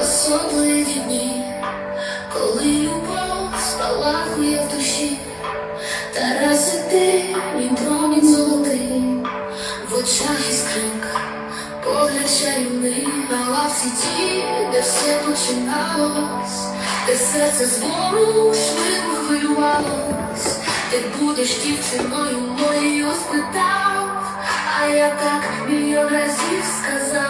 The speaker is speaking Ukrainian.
Особливі дні, коли любов спалахує в душі, Тарас і ти, мій промінь золотий, в очах іскринка, погляд чарівний, на лавці ті, де все починалось, де серце зворушливо хвилювалось, ти будеш дівчиною моєю спитав, а я так мільйон разів сказала.